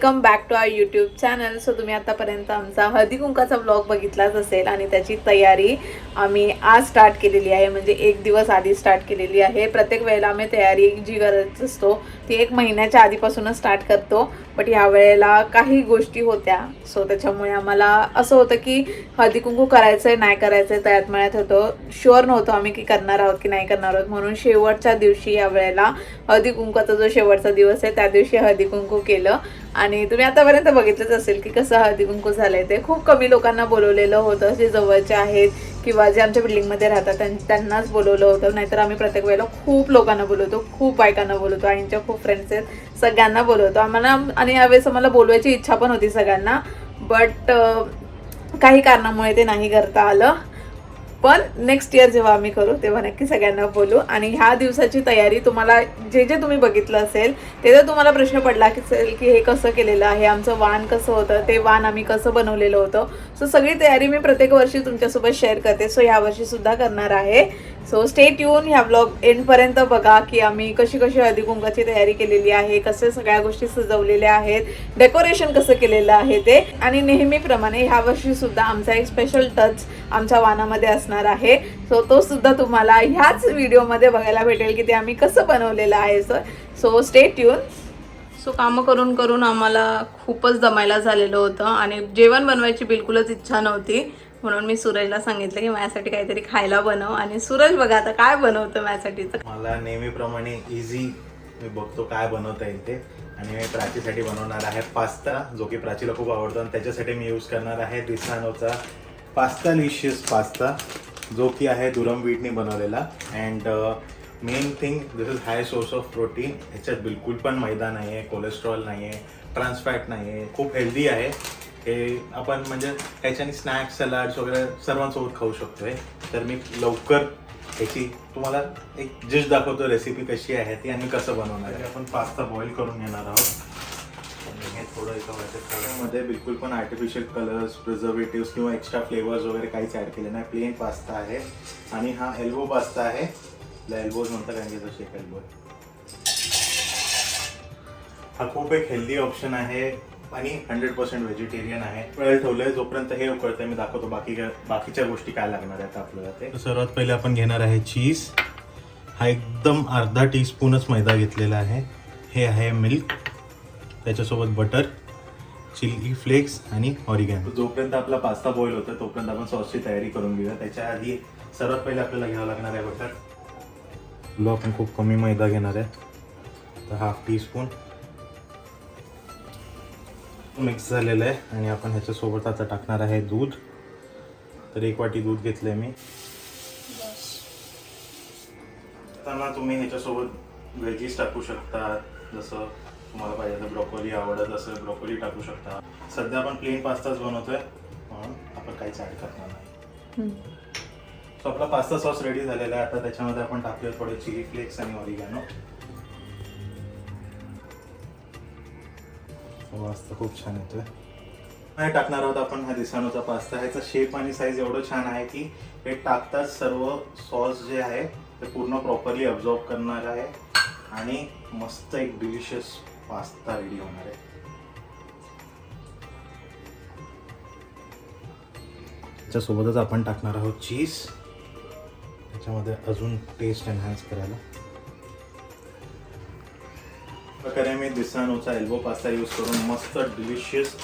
Welcome back to our YouTube channel. So तुम्ही आतापर्यंत आमचा हळदी कुंकाचा ब्लॉग बघितलाच असेल आणि त्याची तयारी आम्ही आज स्टार्ट केलेली आहे. म्हणजे एक दिवस आधी स्टार्ट केलेली आहे. प्रत्येक वेळेला आम्ही तयारी जी करत असतो ती एक महिन्याच्या आधीपासूनच स्टार्ट करतो. बट ह्या वेळेला काही गोष्टी होत्या. सो त्याच्यामुळे आम्हाला असं होतं की हळदी कुंकू करायचं आहे नाही करायचं आहे तयात मळ्यात होतो. शुअर नव्हतो आम्ही की करणार आहोत की नाही करणार आहोत. म्हणून शेवटच्या दिवशी या वेळेला हळदी कुंकाचा जो शेवटचा दिवस आहे त्या दिवशी हळदी कुंकू केलं. आणि तुम्ही आतापर्यंत बघितलंच असेल की कसं हळदी कुंकू झालंय ते. खूप कमी लोकांना बोलवलेलं होतं. जे जवळचे आहेत किंवा जे आमच्या बिल्डिंगमध्ये राहतात त्यां- त्यांनाच बोलवलं होतं. नाहीतर आम्ही प्रत्येक वेळेला खूप लोकांना बोलवतो खूप बायकांना बोलवतो आईंच्या खूप फ्रेंड्स आहेत सगळ्यांना बोलवतो. आम्हाला आणि यावेळेस आम्हाला बोलवायची इच्छा पण होती सगळ्यांना. बट काही कारणामुळे ते नाही करता आलं. पण नेक्स्ट इयर जेव्हा आम्ही करू तेव्हा नक्की सगळ्यांना बोलू. आणि ह्या दिवसाची तयारी तुम्हाला जे जे तुम्ही बघितलं असेल ते जर तुम्हाला प्रश्न पडला की असेल की हे कसं केलेलं आहे आमचं वाण कसं होतं ते वाण आम्ही कसं बनवलेलं होतं सो सगळी तयारी मी प्रत्येक वर्षी तुमच्यासोबत शेअर करते. सो ह्या वर्षीसुद्धा करणार आहे. सो स्टेट येऊन ह्या ब्लॉग एंडपर्यंत बघा की आम्ही कशी कशी हळदी कुंकाची तयारी केलेली आहे कसे सगळ्या गोष्टी सजवलेल्या आहेत डेकोरेशन कसं केलेलं आहे ते. आणि नेहमीप्रमाणे ह्या वर्षीसुद्धा आमचा एक स्पेशल टच आमच्या वानामध्ये असणार आहे. सो तो सुद्धा तुम्हाला ह्याच व्हिडिओमध्ये बघायला भेटेल की ते आम्ही कसं बनवलेलं आहे सर सो स्टेट येऊन सो कामं करून करून आम्हाला खूपच दमायला झालेलं होतं आणि जेवण बनवायची बिलकुलच इच्छा नव्हती. म्हणून मी सूरजला सांगितलं की माझ्यासाठी काहीतरी खायला बनव आणि सूरज बघा आता काय बनवतं माझ्यासाठी. तर मला नेहमीप्रमाणे इझी मी बघतो काय बनवता येईल ते. आणि मी प्राचीसाठी बनवणार आहे पास्ता जो की प्राचीला खूप आवडतो. आणि त्याच्यासाठी मी यूज करणार आहे दिसानोचा पास्ता लिशियस पास्ता जो की आहे दुरम वीटने बनवलेला. And main thing this is high source of protein ह्याच्यात बिलकुल पण मैदा नाही आहे कोलेस्ट्रॉल नाही आहे ट्रान्सफॅट नाही आहे खूप हेल्दी आहे. हे आपण म्हणजे ह्याच्याने स्नॅक्स सलाड्स वगैरे सर्वांसोबत खाऊ शकतो आहे तर मी लवकर ह्याची तुम्हाला एक डिश दाखवतो रेसिपी कशी आहे ती आणि कसं बनवणार आहे. आपण पास्ता बॉईल करून घेणार आहोत. हे थोडं एका मध्ये बिलकुल पण आर्टिफिशियल कलर्स प्रिझर्वेटिव्ह किंवा एक्स्ट्रा फ्लेवर्स वगैरे काहीच ॲड केले नाही. प्लेन पास्ता आहे. आणि हा एल्बो पास्ता आहे. एल्बोज म्हणतात कारण की जसे एक एल्बो हा खूप एक हेल्दी ऑप्शन आहे आणि हंड्रेड पर्सेंट व्हेजिटेरियन आहे. वेळ ठेवलंय. जोपर्यंत हे उकळतंय मी दाखवतो बाकी बाकीच्या गोष्टी काय लागणार आहेत आपल्याला ते. सर्वात पहिले आपण घेणार आहे चीज हा एकदम अर्धा टीस्पूनच मैदा घेतलेला आहे. हे आहे मिल्क त्याच्यासोबत बटर चिली फ्लेक्स आणि ऑरिगॅन. जोपर्यंत आपला पास्ता बॉईल होतो तोपर्यंत आपण सॉसची तयारी करून घेऊया. त्याच्या आधी सर्वात पहिले आपल्याला घ्यावं लागणार आहे बटर. लो आपण खूप कमी मैदा घेणार आहे. तर हाफ टी स्पून मिक्स झालेलं आहे आणि आपण ह्याच्यासोबत आता टाकणार आहे दूध. तर एक वाटी दूध घेतलंय मी. त्यांना तुम्ही ह्याच्यासोबत व्हेजीस टाकू शकता जसं तुम्हाला पाहिजे तर ब्रोकोली आवडत असेल ब्रोकोली टाकू शकता. सध्या आपण प्लेन पास्ताच बनवतोय म्हणून आपण काहीच ॲड करणार नाही. सो आपला पास्ता सॉस रेडी झालेला आहे. आता त्याच्यामध्ये आपण टाकूया थोडे चिली फ्लेक्स आणि ऑरिगॅनो वाजता खूप छान येतोय. नाही टाकणार आहोत आपण हा दिसानोचा पास्ता ह्याचा शेप आणि साईज एवढं छान आहे की हे टाकताच सर्व सॉस जे आहे ते पूर्ण प्रॉपरली अब्झॉर्ब करणार आहे. आणि मस्त एक डिलिशियस पास्ता रेडी होणार आहे. त्याच्यासोबतच आपण टाकणार आहोत चीज त्याच्यामध्ये अजून टेस्ट एनहान्स करायला. प्रकारे मी दिसानोचा एल्बो पास्ता यूज करून मस्त delicious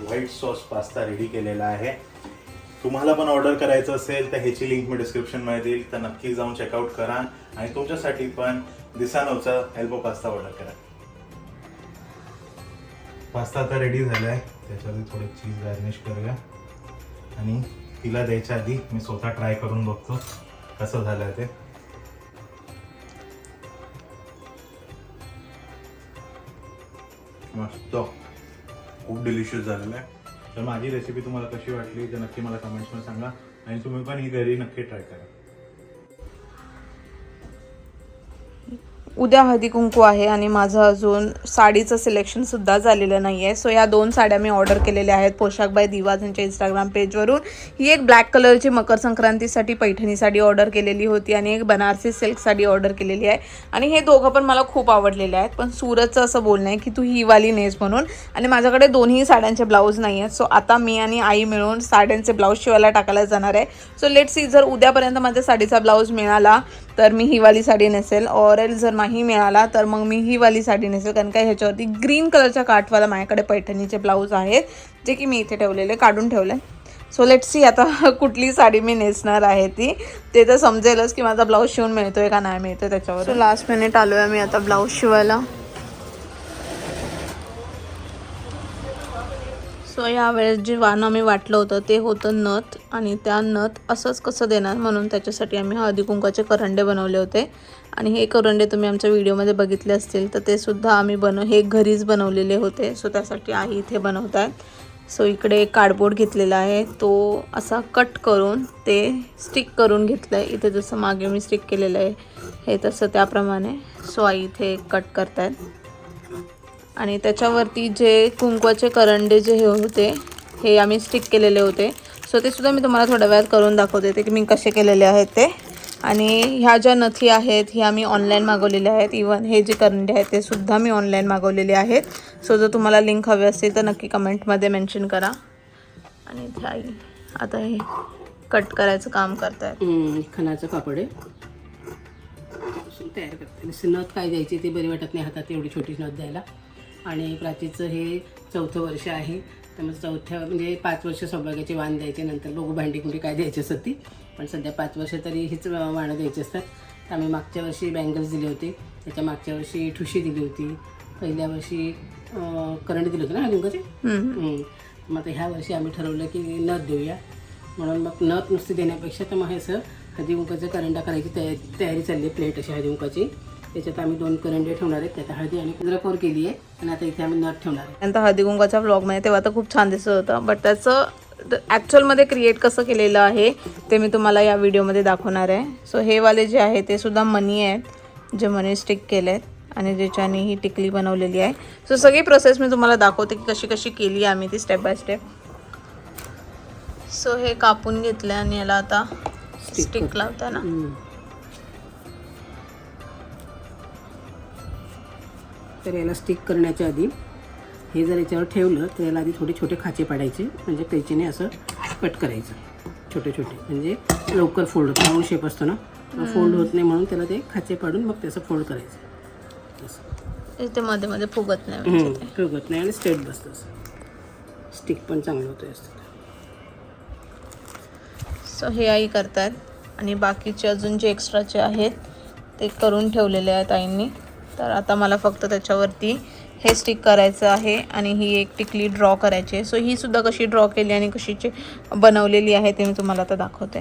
white sauce pasta ready केलेला आहे. तुम्हाला पण ऑर्डर करायचं असेल तर ह्याची लिंक मी डिस्क्रिप्शनमध्ये देईल. तर नक्की जाऊन चेकआउट करा आणि तुमच्यासाठी पण दिसानोचा एल्बो पास्ता ऑर्डर करा. पास्ता आता रेडी झाला आहे त्याच्यामध्ये थोडं चीज गार्निश करूया. आणि तिला द्यायच्या आधी मी स्वतः ट्राय करून बघतो कसं झालं ते. मस्त. खूप डिलिशियस झालेलं आहे. तर माझी रेसिपी तुम्हाला कशी वाटली तर नक्की मला कमेंट्समध्ये सांगा. आणि तुम्ही पण ही घरी नक्की ट्राय करा. उद्या हळदी कुंकू आहे आणि माझं अजून साडीचं सिलेक्शनसुद्धा झालेलं नाही आहे सो या दोन साड्या मी ऑर्डर केलेल्या आहेत पोशाख बाय दिवाज यांच्या इंस्टाग्राम पेजवरून ही एक ब्लॅक कलरची मकर संक्रांतीसाठी पैठणी साडी ऑर्डर केलेली होती आणि एक बनारसी सिल्क साडी ऑर्डर केलेली आहे. आणि हे दोघं पण मला खूप आवडलेले आहेत. पण सूरजचं असं बोलणं आहे की तू ही वाली नेस म्हणून. आणि माझ्याकडे दोन्ही साड्यांचे ब्लाऊज नाही आहेत. सो आता मी आणि आई मिळून साड्यांचे ब्लाऊज शिवायला टाकायला जाणार आहे. सो लेट सी जर उद्यापर्यंत माझ्या साडीचा ब्लाऊज मिळाला तर मी ही वाली साडी नेसेल. ऑर एल जर नाही मिळाला तर मग मी ही वाली साडी नेसेल. कारण का ह्याच्यावरती ग्रीन कलरच्या काठवाला माझ्याकडे पैठणीचे ब्लाऊज आहेत जे की मी इथे ठेवलेले काढून ठेवले सो लेट सी आता कुठली साडी मी नेसणार आहे ती. ते तर समजेलच की माझा ब्लाऊज शिवून मिळतोय का नाही मिळतोय त्याच्यावर सो लास्ट मिनिट आलो आहे मी आता ब्लाऊज शिवायला. सो यावेळेस जे वानं आम्ही वाटलं होतं ते होतं नथ. आणि त्या नथ असंच कसं देणार म्हणून त्याच्यासाठी आम्ही हळदी कुंकाचे करंडे बनवले होते. आणि हे करंडे तुम्ही आमच्या व्हिडिओमध्ये बघितले असतील तर ते सुद्धा आम्ही बनव हे घरीच बनवलेले होते. सो त्यासाठी आई इथे बनवत आहेत सो इकडे एक कार्डबोर्ड घेतलेला आहे. तो असा कट करून ते स्टिक करून घेतलं आहे इथे जसं मागे मी स्टिक केलेलं आहे हे तसं त्याप्रमाणे. सो आई इथे कट करतायत. आणि त्याच्यावरती जे कुंकवाचे करंडे जे हे होते हे आम्ही स्टिक केलेले होते. सो ते सुद्धा मी तुम्हाला थोड्या वेळात करून दाखवते. ते की मी कसे केलेले आहेत ते. आणि ह्या ज्या नथी आहेत ह्या मी ऑनलाईन मागवलेल्या आहेत. इवन हे जे करंडे आहेत ते सुद्धा मी ऑनलाईन मागवलेले आहेत. सो जर तुम्हाला लिंक हवे असेल तर नक्की कमेंटमध्ये मेन्शन करा. आणि इथे आई आता हे कट करायचं काम करतायत. हम्म, खणाचं कापड आहे. तयार करते. नथ काय द्यायची ते बरी वाटत नाही हातात एवढी छोटी नथ द्यायला. आणि प्राचीचं हे चौथं वर्ष आहे. त्यामुळे चौथ्या म्हणजे पाच वर्ष सौभाग्याचे वाण द्यायचे नंतर लोक भांडी कुठे काय द्यायची असतात ती. पण सध्या पाच वर्ष तरी हीच वाणं द्यायची असतात. तर आम्ही मागच्या वर्षी बँगल्स दिले होते. त्याच्या मागच्या वर्षी ठुशी दिली होती. पहिल्या वर्षी अं, करंडी दिली होती ना लिंगाची. मग आता ह्या वर्षी आम्ही ठरवलं की नथ देऊया. म्हणून मग नथ नुसती देण्यापेक्षा तर मग हे असं हळदी कुंकाचं करंडा करायची तयारी तयारी चालली आहे प्लेट अशी हळदी कुंकाची त्याच्यात आम्ही दोन करंडे ठेवणार आहेत. त्यात हळदी आणि पंधरा केली आहे. आणि आता इथे आम्ही नथ ठेवणार आहे. नंतर हळदी कुंकाच्या ब्लॉगमध्ये तेव्हा तर खूप छान दिसत होतं. बट त्याचं ॲक्च्युअलमध्ये क्रिएट कसं केलेलं आहे ते मी तुम्हाला या व्हिडिओमध्ये दाखवणार आहे. सो हे वाले जे आहे ते सुद्धा मनी आहेत जे मनी स्टिक केले आहेत आणि ज्याच्याने ही टिकली बनवलेली आहे. सो सगळी प्रोसेस मी तुम्हाला दाखवते की कशी कशी केली आहे आम्ही ती स्टेप बाय स्टेप सो हे कापून घेतलं आणि याला आता स्टिक लावताना हम्म. तर याला स्टिक करण्याच्या आधी हे जर याच्यावर ठेवलं तर याला आधी थोडे छोटे खाचे पाडायचे. म्हणजे कैचीने असं कट करायचं. छोटे छोटे. म्हणजे लवकर फोल्ड होतं राऊंड शेप असतो ना फोल्ड होत नाही म्हणून त्याला ते खाचे पाडून मग त्याचं फोल्ड करायचं. असं. इथे मध्ये मध्ये फुगत नाही म्हणजे. फुगत नाही आणि स्ट्रेट बसतं असं. स्टिक पण चांगलं होतं असतं सो हे आई करतात आणि बाकीचे अजून जे एक्स्ट्राचे आहेत ते करून ठेवलेले आहेत आईंनी. तर आता मला फक्त त्याच्यावरती हे स्टिक करायचं आहे आणि ही एक टिकली ड्रॉ करायची आहे. सो ही सुद्धा कशी ड्रॉ केली आणि कशीची बनवलेली आहे ते मी तुम्हाला आता दाखवते.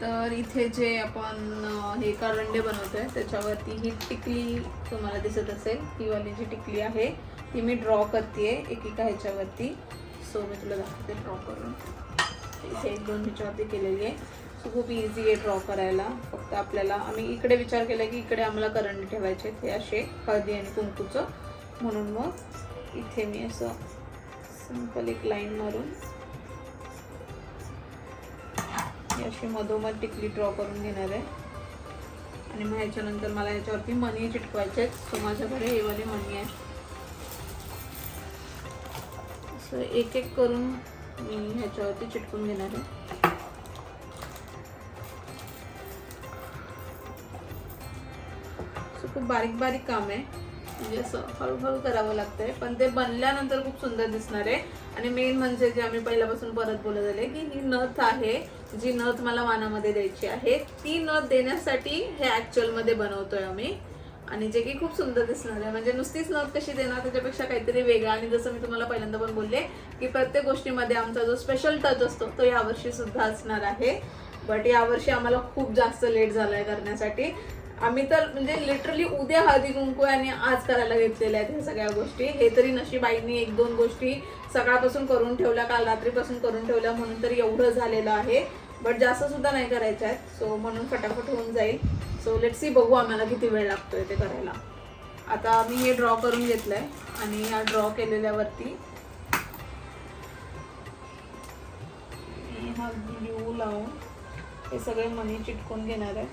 तर इथे जे आपण हे करंडे बनवतोय त्याच्यावरती ही टिकली तुम्हाला दिसत असेल. ही वाली जी टिकली आहे ती मी ड्रॉ करते एकेका ह्याच्यावरती. सो मी तुला दाखवते ड्रॉ करून इथे एक दोन ह्याच्यावरती केलेली आहे. सो खूप इझी आहे ड्रॉ करायला. फक्त आपल्याला आम्ही इकडे विचार केला की इकडे आम्हाला करंट ठेवायचे आहेत, असे हळदी आणि कुंकूचं. म्हणून मग इथे मी असं सिंपल एक लाईन मारून अशी मधोमध टिकली ड्रॉ करून घेणार आहे. आणि मग ह्याच्यानंतर मला ह्याच्यावरती मनी चिटकवायचे आहेत. सो माझ्याकडे हे वाले मनी आहे. असं एक एक करून मी ह्याच्यावरती चिटकून घेणार आहे. खूप बारीक बारीक काम आहे. म्हणजे असं हळूहळू करावं लागतंय. पण ते बनल्यानंतर खूप सुंदर दिसणार आहे. आणि मेन म्हणजे जे आम्ही पहिल्यापासून परत बोलत आले की ही नथ आहे जी नथ मला वानामध्ये द्यायची आहे ती नथ देण्यासाठी हे ॲक्च्युअलमध्ये बनवतोय आम्ही. आणि जे की खूप सुंदर दिसणार आहे. म्हणजे नुसतीच नथ कशी देणार त्याच्यापेक्षा काहीतरी वेगळं. आणि जसं मी तुम्हाला पहिल्यांदा पण बोलले की प्रत्येक गोष्टीमध्ये आमचा जो स्पेशल टच असतो तो यावर्षी सुद्धा असणार आहे. बट यावर्षी आम्हाला खूप जास्त लेट झाला आहे करण्यासाठी. आम्ही तर म्हणजे लिटरली उद्या हळदी कुंकू आणि आज करायला घेतलेल्या आहेत ह्या सगळ्या गोष्टी. हे तरी नशीबाईंनी एक दोन गोष्टी सकाळपासून करून ठेवल्या काल रात्रीपासून करून ठेवल्या म्हणून तर एवढं झालेलं आहे. बट जास्त सुद्धा नाही करायचं आहे सो म्हणून फटाफट होऊन जाईल. सो लेट सी बघू आम्हाला किती वेळ लागतोय ते करायला. आता मी हे ड्रॉ करून घेतलंय आणि या ड्रॉ केलेल्यावरती हा ग्लू लावून हे सगळे मनी चिटकून घेणार आहे.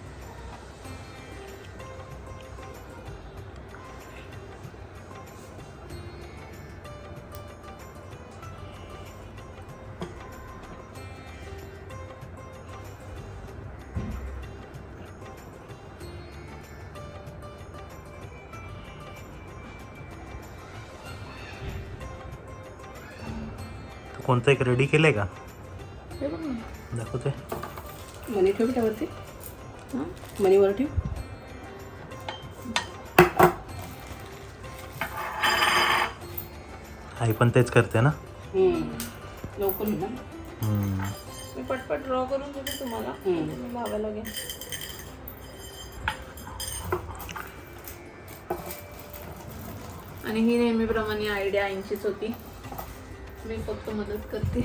कोणतं एक रेडी केलंय का? हे बघ ना. दाखवते मनी ठेव त्यावरती. हां? मनीवर ठेव. आई पण तेच करते ना? हम्म. लवकर होईल ना. हम्म. मी पटपट ड्रॉ करून देते तुम्हाला. तुम्ही घ्या. आणि ही नेहमीप्रमाणे आयडिया आईंचीच होती. मी फक्त मदत करते.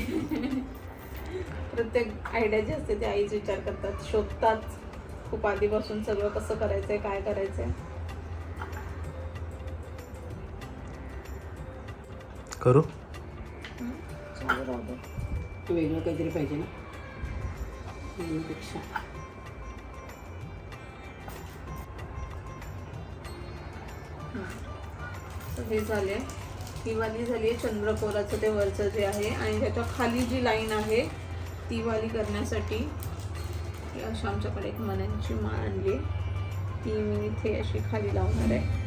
प्रत्येक आयडिया जी असते ती आईच विचार करतात. शोधतात. खूप आधीपासून सगळं कसं करायचंय काय करायचंय. करू. वेगळं काहीतरी पाहिजे ना? तर हे. झाले. ती वाली झाली आहे चंद्रकोराचं ते वरचं जे आहे आणि त्याच्याखाली जी लाईन आहे ती वाली करण्यासाठी अशा अशी आमच्याकडे एक मण्यांची माळ आणली आहे. ती मी इथे अशी खाली लावणार आहे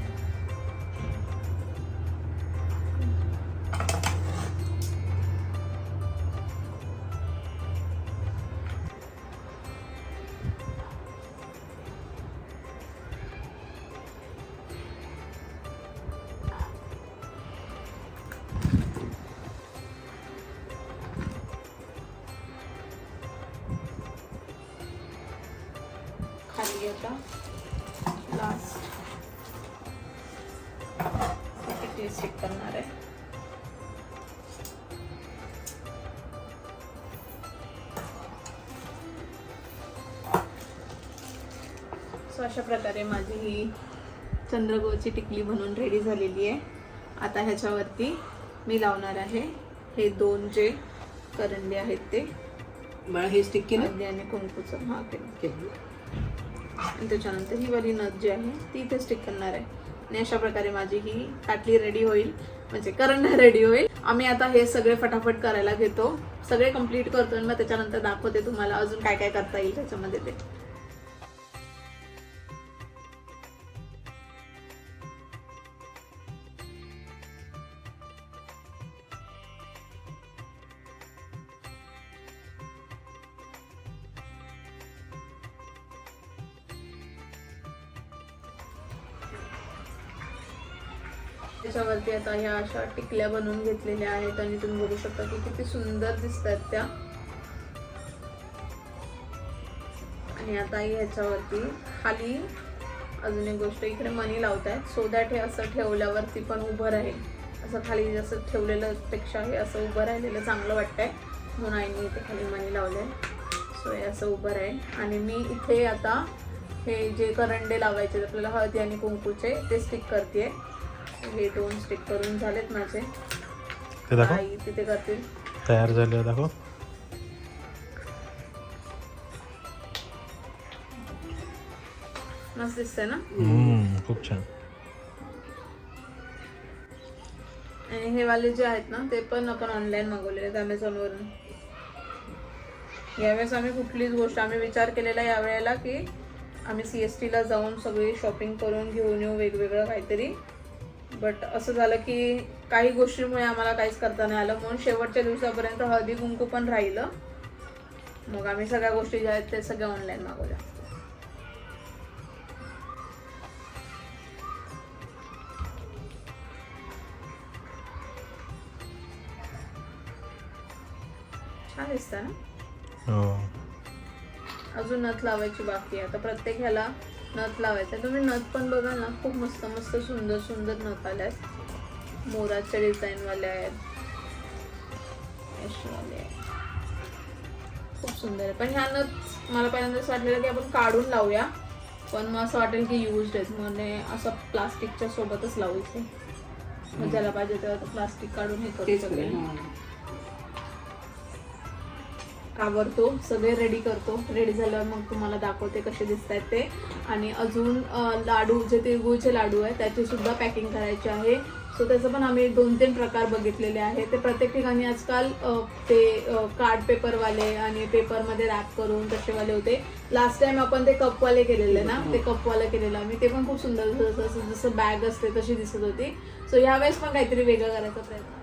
चंद्रगोळची टिकली बनवून रेडी झालेली आहे. आता ह्याच्यावरती मी लावणार आहे. हे दोन जे करंडे आहेत ते. बाळा हे स्टिक केलं? आणि कुंकूचं. हा आणि त्याच्यानंतर ही वाली नथ जी आहे ती इथे स्टिक करणार आहे. आणि अशा प्रकारे माझी ही ताटली रेडी होईल. म्हणजे करंडा रेडी होईल. आम्ही आता हे सगळे फटाफट करायला घेतो. सगळे कंप्लीट करतो आणि मग त्याच्यानंतर दाखवते तुम्हाला अजून काय काय करता येईल त्याच्यामध्ये ते. आता ह्या अशा टिकल्या बनवून घेतलेल्या आहेत आणि तुम्ही बघू शकता की किती सुंदर दिसतात त्या. आणि आता ह्याच्यावरती खाली अजून एक गोष्ट इकडे मनी लावतायत. सो दॅट हे असं ठेवल्यावरती पण उभं राहील. असं खाली जसं ठेवलेलं पेक्षा हे असं उभं राहिलेलं चांगलं वाटतंय. म्हणून आईने इथे खाली मनी लावले सो हे असं उभं राहील. आणि मी इथे आता हे जे करंडे लावायचे आपल्याला हळदी आणि कुंकूचे ते स्टिक करते हे दोन स्टिक करून झालेत माझे. ते दाखव. आई तिथे करतील तयार झाले दाखव. मस्त दिसतंय ना? हम्म, खूप छान. आणि हे वाले जे आहेत ना ते पण आपण ऑनलाईन मागवलेले आहेत अमेझॉनवरून यावेळेस आम्ही कुठलीच गोष्ट आम्ही विचार केलेला यावेळेला की आम्ही सी एस टीला जाऊन सगळी शॉपिंग करून घेऊन येऊ वेगवेगळं काहीतरी. बट असं झालं की काही गोष्टींमुळे आम्हाला काहीच करता नाही आलं. म्हणून शेवटच्या दिवसापर्यंत हळदी कुंकू पण राहिलं. मग आम्ही सगळ्या गोष्टी ज्या आहेत ते सगळ्या ऑनलाईन मागवल्या. छान दिसतं ना? हो. अजून नथ लावायची बाकी आहे. आता प्रत्येक ह्याला नथ लावायचा. तुम्ही नथ पण बघाल ना खूप मस्त मस्त सुंदर सुंदर नथ आल्यात. मोराच्या डिझाईनवाल्या आहेत. अशावाले आहेत. खूप सुंदर आहे. पण ह्या नथ मला पहिल्यांदा असं वाटलेलं की आपण काढून लावूया. पण मग असं वाटेल की यूज आहेत. म्हणजे असं प्लास्टिकच्या सोबतच लावायचे मग ज्याला पाहिजे तेव्हा प्लास्टिक काढून हे करू हां. आवरतो सगळे रेडी करतो. रेडी झाल्यावर मग तुम्हाला दाखवते कसे दिसत आहेत ते. आणि अजून लाडू जे तिळगुळचे लाडू आहे त्याची सुद्धा पॅकिंग करायची आहे. सो त्याचं पण आम्ही दोन तीन प्रकार बघितलेले आहे ते प्रत्येक ठिकाणी आजकाल ते कार्ड पेपरवाले आणि पेपरमध्ये रॅप करून तसेवाले होते. लास्ट टाइम आपण ते कपवाले केलेले ना ते कपवाले केलेलं आम्ही. ते पण खूप सुंदर जसं जसं- जसं बॅग असते तशी दिसत होती. सो ह्यावेळेस पण काहीतरी वेगळं करायचा प्रयत्न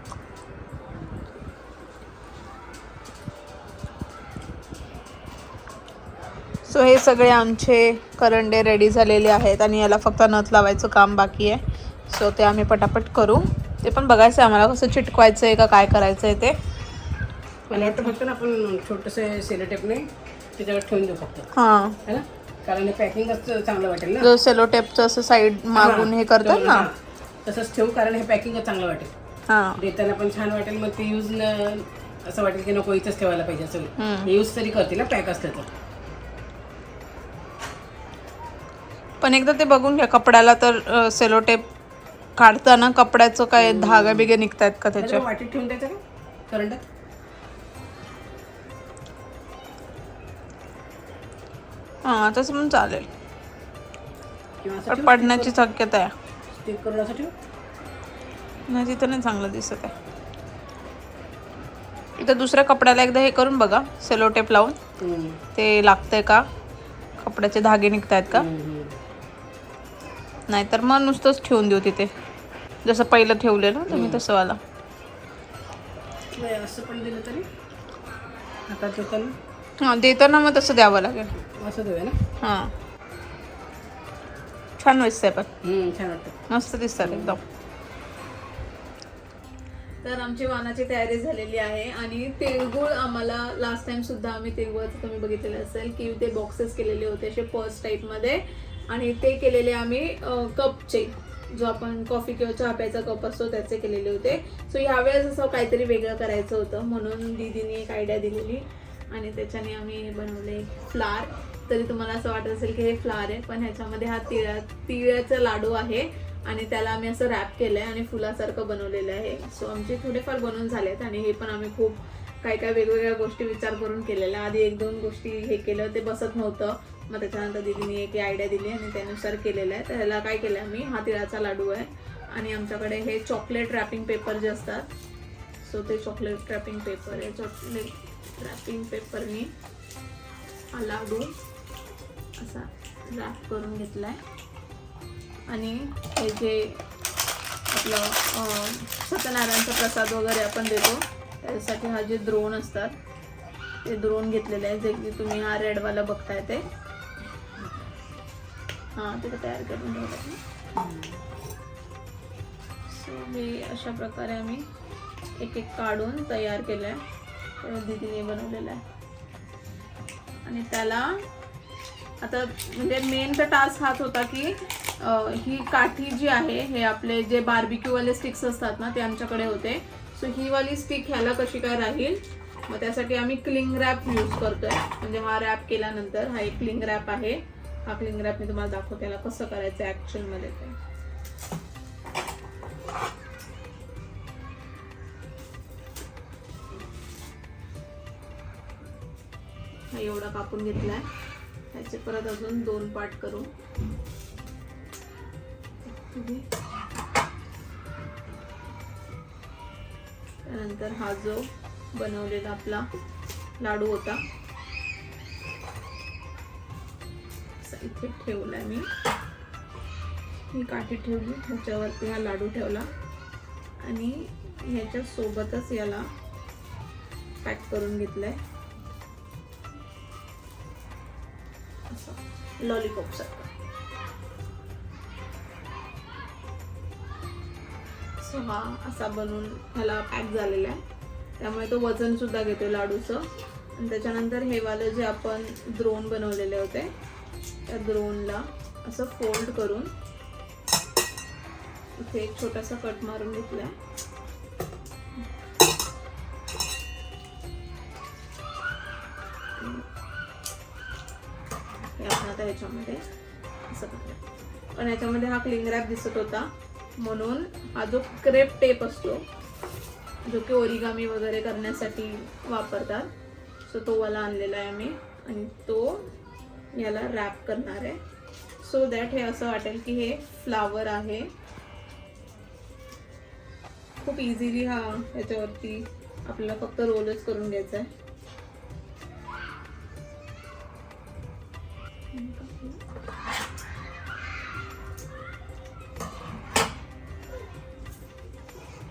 सो हे सगळे आमचे करंडे रेडी झालेले आहेत आणि याला फक्त नथ लावायचं काम बाकी आहे. सो ते आम्ही पटापट करू. ते पण बघायचं आहे आम्हाला कसं चिटकवायचं आहे का काय करायचं आहे ते. मला वाटतं फक्त ना आपण छोटंसं सेलोटेपने त्याच्यावर ठेवून देऊ फक्त. हां. है ना? कारण पॅकिंगच चांगलं वाटेल ना. जो सेलो टेपचं असं साईड मागून हे करतात ना. तसंच ठेवू कारण हे पॅकिंगच चांगलं वाटेल. हां. देताना पण छान वाटेल मग ते यूज असं वाटेल की नको इथंच ठेवायला पाहिजे असं. यूज तरी करतील ना पॅक असलं पण एकदा ते बघून घ्या कपड्याला तर सेलो टेप काढताना कपड्याचं काय धागा बिगे निघतायत का त्याच्या वाटीत ठेवून द्यायचं का? करंडात हां तसं पण चालेल. किंवा असं पण ठेवू पडण्याची शक्यता आहे. स्टिक करून असं ठेवू. नाही तिथं नाही चांगलं दिसत आहे. इथं दुसऱ्या कपड्याला एकदा हे करून बघा सेलो टेप लावून. हम्म. ते लागतंय का? कपड्याचे धागे निघतायत का? हम्म, हम्म. नाहीतर मग नुसतंच ठेवून देऊ तिथे. जसं पहिलं ठेवलेलं ना तुम्ही तसं वाला नाही, असं पण दिलं तरी. हातात देताना हां देताना मग तसं द्यावं लागेल. असं देऊया ना? हां. छान दिसतंय पण. छान वाटतं मस्त दिसतात एकदम. तर आमची वानाची तयारी झालेली आहे आणि तिळगुळ आम्हाला लास्ट टाइम सुद्धा आम्ही तिळगुळाचं तुम्ही बघितलेलं असेल की ते बॉक्सेस केलेले होते असे पर्स टाईपमध्ये आणि ते केलेले आम्ही कपचे. जो आपण कॉफी किंवा चहा प्यायचा कप असतो त्याचे केलेले होते. सो ह्यावेळेस असं काहीतरी वेगळं करायचं होतं. म्हणून दीदीने एक आयडिया दिलेली. आणि त्याच्याने आम्ही बनवले फ्लार तरी तुम्हाला असं वाटत असेल की हे फ्लार आहे पण ह्याच्यामध्ये हा तिळा तिळाचा लाडू आहे. आणि त्याला आम्ही असं रॅप केलं आहे आणि फुलासारखं बनवलेलं आहे. सो आमचे थोडेफार बनवून आहेत आणि हे पण आम्ही खूप काही काही वेगवेगळ्या गोष्टी विचार करून केलेल्या. आधी एक दोन गोष्टी हे केलं ते बसत नव्हतं. मग त्याच्यानंतर दिदीने एक आयडिया दिली आणि त्यानुसार केलेलं आहे. तर ह्याला काय केलं आम्ही? हा तिळाचा लाडू आहे. आणि आमच्याकडे हे चॉकलेट रॅपिंग पेपर जे असतात सो ते चॉकलेट रॅपिंग पेपर आहे. चॉकलेट रॅपिंग पेपरनी हा लाडू असा रॅप करून घेतला आहे आणि हे जे आपलं सत्यनारायणचा प्रसाद वगैरे आपण देतो त्यासाठी हा जे द्रोण असतात ते द्रोण घेतलेले आहे जे की तुम्ही हा रेडवाला बघताय ते. हां ते तयार करून ठेवलं सो हे अशा प्रकारे आम्ही एक एक काढून तयार केलं आहे दिदीने बनवलेलं आहे. आणि त्याला आता म्हणजे मेन तर टास्क हाच होता की आ, ही काठी जी आहे हे आपले जे बार्बिक्यूवाले स्टिक्स असतात ना ते आमच्याकडे होते. सो ही वाली स्टिक ह्याला कशी काय राहील? मग त्यासाठी आम्ही क्लिंग रॅप यूज करतोय. म्हणजे हा रॅप केल्यानंतर हा एक क्लिंग रॅप आहे. हा क्लिंग रॅप मी तुम्हाला दाखवते त्याला कसं करायचं ऍक्च्युअलमध्ये ते. हा एवढा कापून घेतलाय. त्याचे परत अजून दोन पार्ट करू. त्यानंतर हा जो बनवलेला आपला लाडू होता इथे ठेवला मी. ही काठी ठेवली ह्याच्यावरती हा लाडू ठेवला. आणि ह्याच्यासोबतच याला पॅक करून घेतलं असं लॉलीपॉपसारखं सो हा असा बनवून ह्याला पॅक झालेला आहे. त्यामुळे तो वजन सुद्धा घेतो लाडूचं. आणि त्याच्यानंतर हे वालं जे आपण द्रोण बनवलेले होते या द्रोणला असं फोल्ड करून इथे एक छोटासा कट मारून घेतला. आपण आता ह्याच्यामध्ये असं करूया. पण याच्यामध्ये हा क्लिंग रॅप दिसत होता. म्हणून हा जो क्रेप टेप असतो जो की ओरिगामी वगैरे करण्यासाठी वापरतात सो तो वाला आणलेला आहे मी आणि तो याला रॅप करणार आहे. सो दॅट हे असं वाटेल की हे फ्लावर आहे. खूप इझिली हा याच्यावरती आपल्याला फक्त रोलच करून घ्यायचा आहे.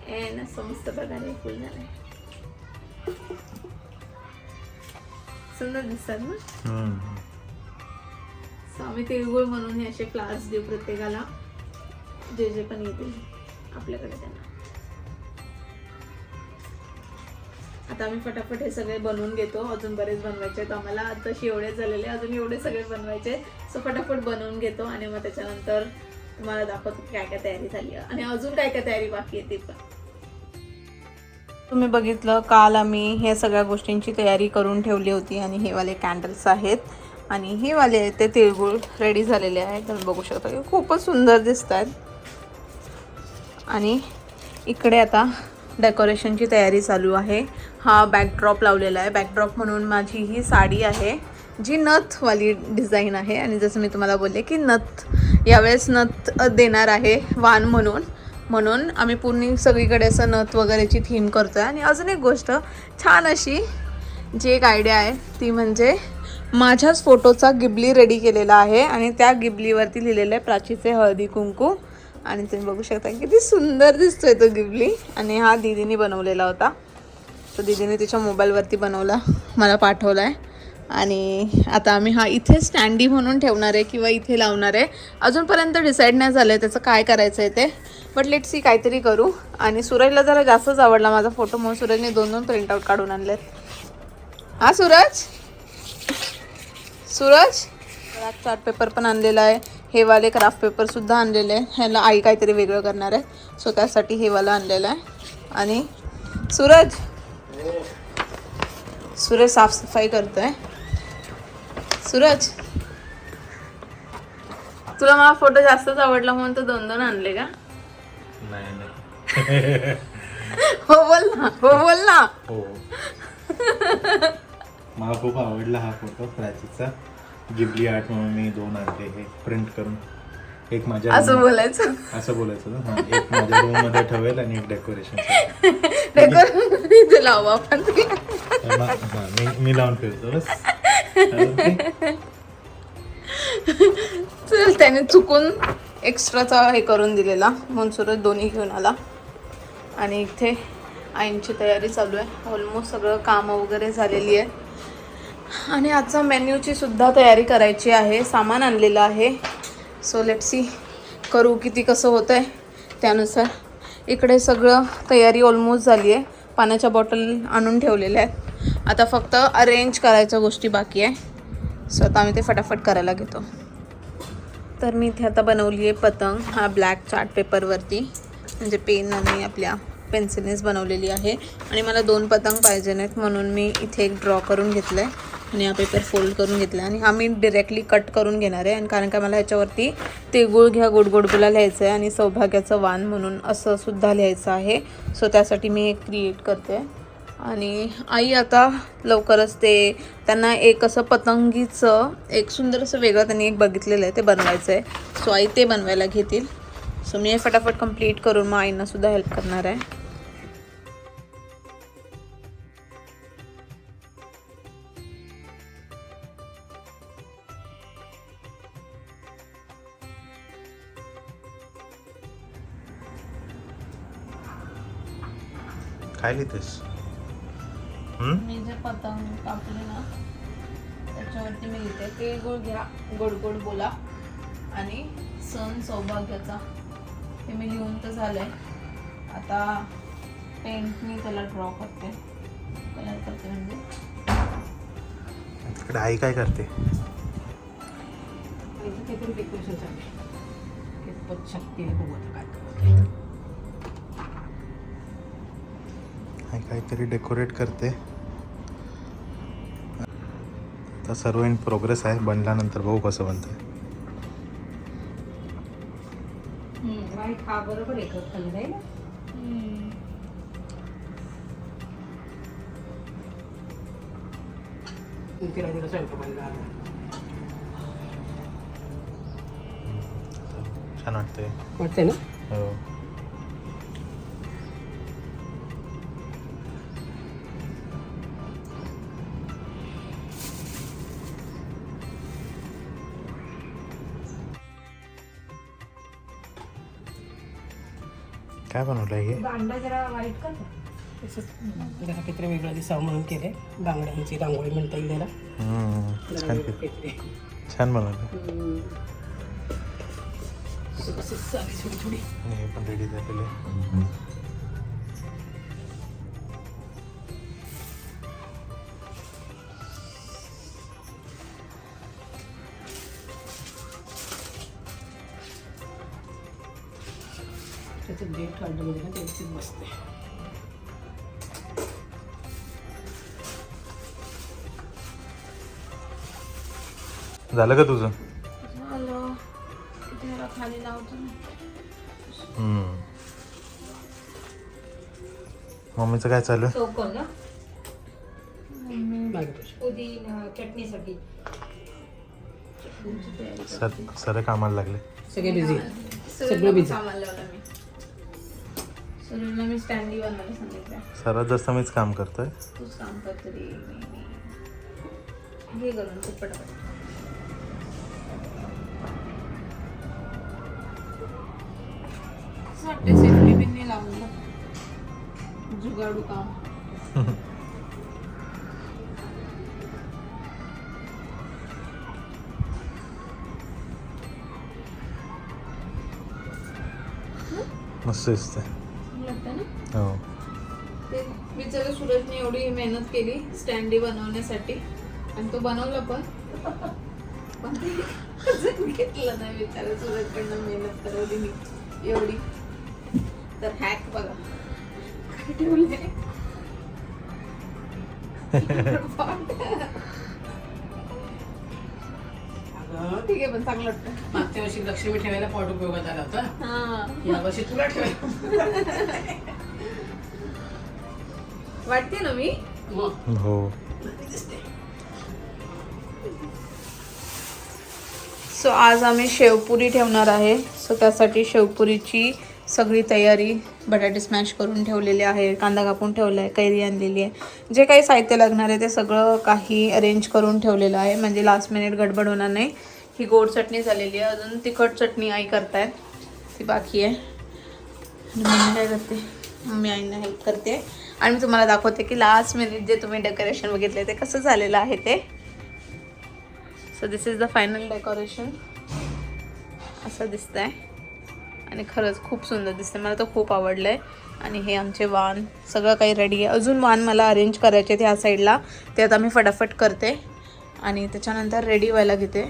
एन असं मस्त प्रकारे फुल झालंय सुंदर दिसतात ना? सो आम्ही तिळगुळ म्हणून हे असे क्लास देऊ प्रत्येकाला. जे जे पण येतील आपल्याकडे त्यांना. आता आम्ही फटाफट हे सगळे बनवून घेतो. अजून बरेच बनवायचे आहेत. आम्हाला तसे एवढे झालेले अजून एवढे सगळे बनवायचे सो फटाफट बनवून घेतो आणि मग त्याच्यानंतर तुम्हाला दाखवतो की काय काय तयारी झाली आहे. आणि अजून काय काय तयारी बाकी आहे ते पण. तुम्ही बघितलं काल आम्ही ह्या सगळ्या गोष्टींची तयारी करून ठेवली होती आणि हे वाले कॅन्डल्स आहेत. आणि हे वाले आहेत ते तिळगुळ रेडी झालेले आहेत. तुम्ही बघू शकता. की खूपच सुंदर दिसत आहेत आणि इकडे आता डेकोरेशनची तयारी चालू आहे. हा बॅकड्रॉप लावलेला आहे. बॅकड्रॉप म्हणून माझी ही साडी आहे जी नथवाली डिझाईन आहे. आणि जसं मी तुम्हाला बोलले की नथ यावेळेस नथ देणार आहे वान म्हणून. म्हणून आम्ही पूर्ण सगळीकडे असं नथ वगैरेची थीम करतो आहे आणि अजून एक गोष्ट छान अशी जी एक आयडिया आहे ती म्हणजे माझ्याच फोटोचा गिबली रेडी केलेला आहे आणि त्या गिबलीवरती लिहिलेलं आहे प्राचीचे हळदी कुंकू. आणि तुम्ही बघू शकता किती सुंदर दिसतोय तो गिबली. आणि हा दिदीने बनवलेला होता. तो दिदीने तिच्या मोबाईलवरती बनवला मला पाठवला आहे आणि आता आम्ही हा इथे स्टँडी म्हणून ठेवणार आहे किंवा इथे लावणार आहे. अजूनपर्यंत डिसाईड नाही झालं आहे त्याचं काय करायचं आहे ते. बट लेट सी काहीतरी करू. आणि सूरजला जरा जास्तच आवडला माझा फोटो म्हणून सूरजने दोन दोन प्रिंटआउट काढून आणलेत. हा सूरज सूरज? चार्ट पेपर पण आणलेला आहे. हे वाले क्राफ्ट पेपर सुद्धा आणलेले आहे. ह्याला आई काहीतरी वेगळं करणार आहे. सो त्यासाठी हे वाला आणलेलं आहे. आणि सूरज? सूरज साफसफाई करतोय. सूरज? तुला मला फोटो जास्तच आवडला म्हणून तू दोन दोन आणले का? नाही नाही. हो बोल ना. हो बोल ना. हो. मला खूप आवडला हा फोटो प्राचीचा. गिबली आर्ट म्हणून मी दोन आणले हे प्रिंट करून. एक माझ्या असं बोलायचं? असं बोलायचं ना? हा एक माझ्या रूममध्ये ठेवेल आणि एक डेकोरेशन डेकोरेशन लावू आपण. मी मी लावून फिरतो बस? चल त्याने चुकून एक्स्ट्राचा हे करून दिलेला. म्हणून सुरत दोन्ही घेऊन आला. आणि इथे आईंची तयारी चालू आहे. ऑलमोस्ट सगळं कामं वगैरे झालेली आहे. आणि आजचा मेन्यूची सुद्धा तयारी करायची आहे. सामान आणलेलं आहे. सो लेट सी करू किती कसं होतं आहे त्यानुसार इकडे सगळं तयारी ऑलमोस्ट झाली आहे. पाण्याच्या बॉटल आणून ठेवलेल्या आहेत. आता फक्त अरेंज करायच्या गोष्टी बाकी आहे. सो आता आम्ही ते फटाफट करायला घेतो. तर मी इथे आता बनवली आहे पतंग. हा ब्लॅक चार्ट पेपरवरती म्हणजे पेन आणि आपल्या पेन्सिलनेच बनवलेली आहे. आणि मला दोन पतंग पाहिजे नाहीत म्हणून मी इथे एक ड्रॉ करून घेतलं आहे आणि हा पेपर फोल्ड करून घेतला आणि हा मी डिरेक्टली कट करून घेणार आहे. आणि कारण का मला ह्याच्यावरती तिळगुळ घ्या गोडगोडगुला लिहायचं आहे आणि सौभाग्याचं वाण म्हणून असं सुद्धा लिहायचं आहे. सो त्यासाठी मी हे क्रिएट करते. आणि आई आता लवकरच ते त्यांना एक असं पतंगीचं एक सुंदर असं वेगळं त्यांनी एक बघितलेलं आहे. ते बनवायचं आहे सो आई ते बनवायला घेतील. सो मी हे फटाफट कंप्लीट करून मग आईंनासुद्धा हेल्प करणार आहे. काय लिहितेस? मी जे पतंग कापले ना त्याच्यावरती मी लिहिते ते गोड घ्या गोड गोड बोला. आणि सण सौभाग्याचा. ते मी लिहून तर झालंय. आता पेंटनी त्याला ड्रॉ करते. कलर करते म्हणजे. तिकडे आई काय करते? इथं काहीतरी डेकोरेशन चालू आहे कितपत शक्ती आहे बघू आता काय करते. काहीतरी डेकोरेट करते. आता सर्व इन प्रोग्रेस आहे. बनल्यानंतर बघू कसं बनतंय. वाईट हा बरोबर आहे कलर काय बनवलंय हे? अंडा जरा वाईट का तसंच जरा काहीतरी वेगळं दिसावं म्हणून केलंय. बांगड्यांची रांगोळी म्हणता येईल त्याला. छान केलं. बनवलं. हे पण रेडी झालेलं आहे. व्यवस्थित बसते झालं का तुझं? खाली लावतो. मम्मीचं काय चालू आहे? चौकोन ना? मागे पुढे. पुदिना चटणीसाठी. सर सर कामाला लागले. सगळे बिझी. कामाला लावलं मी सुरेशला मी स्टँडी बनवायला सांगितलं सर्वात जास्त मीच काम करतोय. तूच काम करतो रे मी- मी. घे करून तू पटापट असं वाटतं सेफ्टी पिन नाही लावून बघ. जुगाडू काम. मस्त दिसतंय. मेहनत केली स्टँडी बनवण्यासाठी. आणि तो बनवला पण. घेतलं नाही बिचारा सूरजकडनं मेहनत करवली मी एवढी. तर हॅक बघा. काय ठेवले ठीक आहे पण चांगलं वाटतं. मागच्या वर्षी लक्ष्मी ठेवायला पॉट उपयोगात आला होता. हा. या वर्षी तुला ठेवायला वाटते ना मी? हो. सो आज आम्ही शेवपुरी ठेवणार आहे. सो त्यासाठी शेवपुरीची सगळी तयारी बटाटे स्मॅश करून ठेवलेले आहे. कांदा कापून ठेवला आहे कैरी आणलेली आहे. जे काही साहित्य लागणार आहे ते सगळं काही अरेंज करून ठेवलेलं आहे. म्हणजे लास्ट मिनिट गडबड होणार नाही. ही गोड चटणी झालेली आहे. अजून तिखट चटणी आई करतायत. ती बाकी आहे. मम्मी काय करते? मम्मी आईंना हेल्प करते. आणि मी तुम्हाला दाखवते की लास्ट मिनिट जे तुम्ही डेकोरेशन बघितले ते कसं झालेलं आहे ते. So this is the final decoration असं दिसतं आहे आणि खरंच खूप सुंदर दिसतंय. मला तर खूप आवडलं आहे आणि हे आमचे वान सगळं काही रेडी आहे. अजून वान मला अरेंज करायचे आहेत ह्या साईडला ते आता मी फटाफट करते. आणि त्याच्यानंतर रेडी व्हायला घेते.